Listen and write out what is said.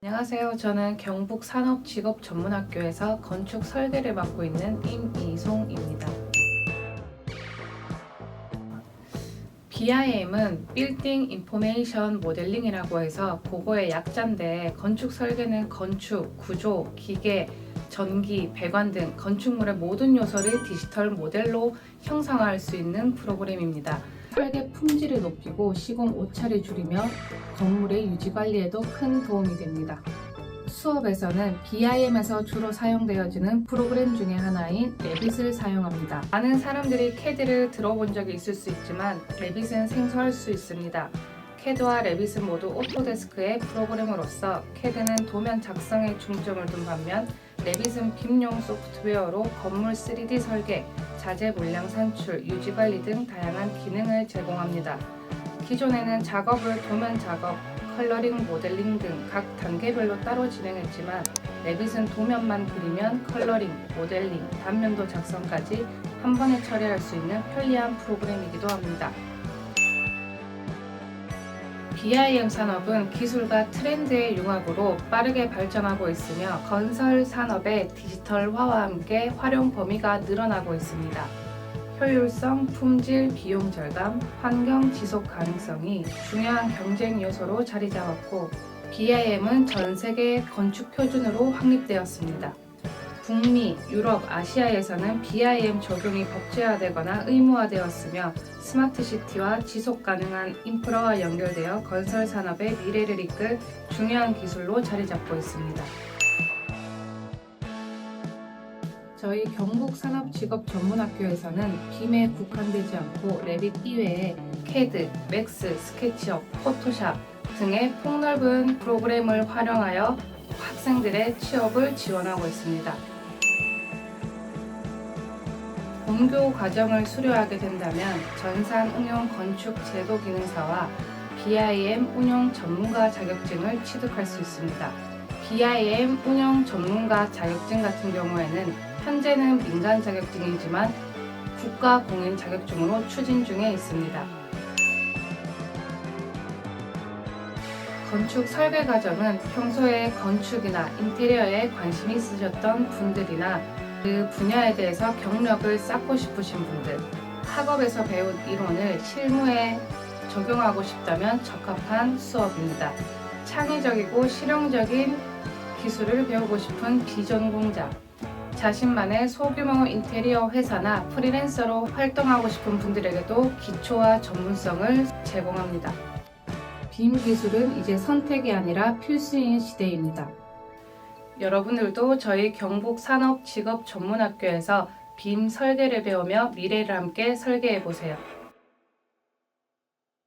안녕하세요. 저는 경북 산업직업전문학교에서 건축 설계를 맡고 있는 임이송입니다. BIM은 Building Information Modeling이라고 해서 그거의 약자인데 건축 설계는 건축, 구조, 기계, 전기, 배관 등 건축물의 모든 요소를 디지털 모델로 형상화할 수 있는 프로그램입니다. 설계 품질을 높이고 시공 오차를 줄이며 건물의 유지 관리에도 큰 도움이 됩니다. 수업에서는 BIM에서 주로 사용되어지는 프로그램 중에 하나인 레빗을 사용합니다. 많은 사람들이 CAD를 들어본 적이 있을 수 있지만 레빗은 생소할 수 있습니다. CAD와 레빗은 모두 오토데스크의 프로그램으로서 CAD는 도면 작성에 중점을 둔 반면 레빗은 빔용 소프트웨어로 건물 3D 설계, 자재 물량 산출, 유지 관리 등 다양한 기능을 제공합니다. 기존에는 작업을 도면 작업, 컬러링, 모델링 등 각 단계별로 따로 진행했지만 레빗은 도면만 그리면 컬러링, 모델링, 단면도 작성까지 한 번에 처리할 수 있는 편리한 프로그램이기도 합니다. BIM 산업은 기술과 트렌드의 융합으로 빠르게 발전하고 있으며 건설 산업의 디지털화와 함께 활용 범위가 늘어나고 있습니다. 효율성, 품질, 비용 절감, 환경 지속 가능성이 중요한 경쟁 요소로 자리 잡았고 BIM은 전 세계 건축 표준으로 확립되었습니다. 북미, 유럽, 아시아에서는 BIM 적용이 법제화되거나 의무화되었으며 스마트 시티와 지속 가능한 인프라와 연결되어 건설 산업의 미래를 이끌 중요한 기술로 자리 잡고 있습니다. 저희 경북산업직업전문학교에서는 빔에 국한되지 않고 레빗 이외에 CAD, 맥스, 스케치업, 포토샵 등의 폭넓은 프로그램을 활용하여 학생들의 취업을 지원하고 있습니다. 본교 과정을 수료하게 된다면 전산 응용 건축 제도 기능사와 BIM 운영 전문가 자격증을 취득할 수 있습니다. BIM 운영 전문가 자격증 같은 경우에는 현재는 민간 자격증이지만 국가 공인 자격증으로 추진 중에 있습니다. 건축 설계 과정은 평소에 건축이나 인테리어에 관심이 있으셨던 분들이나 그 분야에 대해서 경력을 쌓고 싶으신 분들, 학업에서 배운 이론을 실무에 적용하고 싶다면 적합한 수업입니다. 창의적이고 실용적인 기술을 배우고 싶은 비전공자, 자신만의 소규모 인테리어 회사나 프리랜서로 활동하고 싶은 분들에게도 기초와 전문성을 제공합니다. 빔 기술은 이제 선택이 아니라 필수인 시대입니다. 여러분들도 저희 경북 산업 직업 전문학교에서 빔 설계를 배우며 미래를 함께 설계해 보세요.